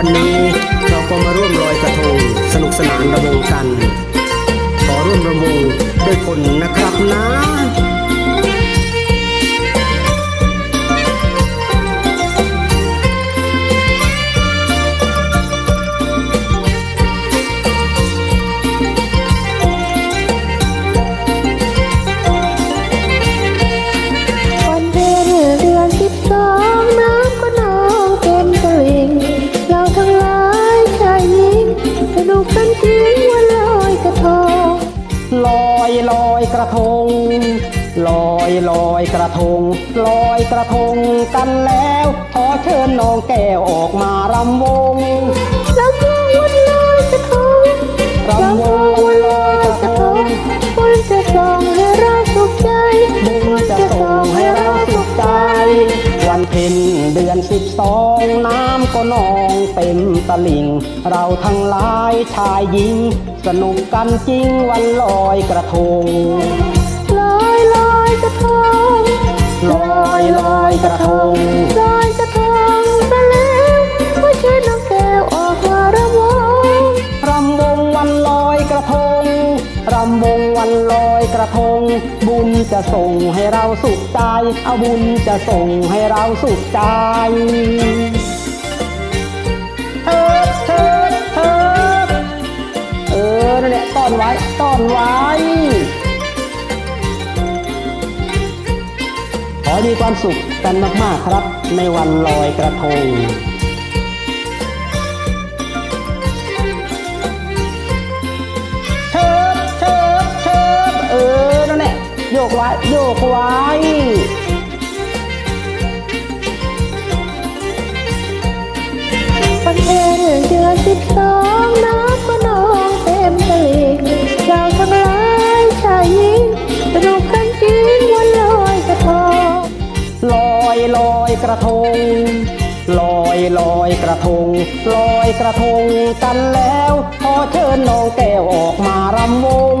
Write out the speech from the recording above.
วันนี้เราก็มาร่วมลอยกระทง สนุกสนานระวงกัน ขอร่วมระวงด้วยคนนะครับนะ นุกกันจริงวันลอยกระทงลอยลอยกระทง ลอยลอยกระทง ลอยกระทงกันแล้ว ขอเชิญน้องแก้วออกมารำวง นเพ็ญเดือนสิบสองน้ำก็นองเต็มตลิ่ง เราทั้งหลายชายหญิง สนุกกันจริงวันลอยกระทง ระทง บุญจะส่งให้เราสุขใจเอาบุญจะส่งให้เราสุขใจเถิดเถิดเถิดเออนั่นแหละต้อนไว้ต้อนไว้ขอมีความสุขกันมากๆครับ ในวันลอยกระทง ยกไว้โยกไว้วันเพ็ญเดือนสิบสองน้ำก็นองเต็มตลิ่งเราทั้งหลายชายหญิงสนุกกันจริงวันลอยกระทงลอยลอยกระทงลอยลอยกระทง ลอยกระทงกันแล้ว ขอเชิญน้องแก้วออกมารำวง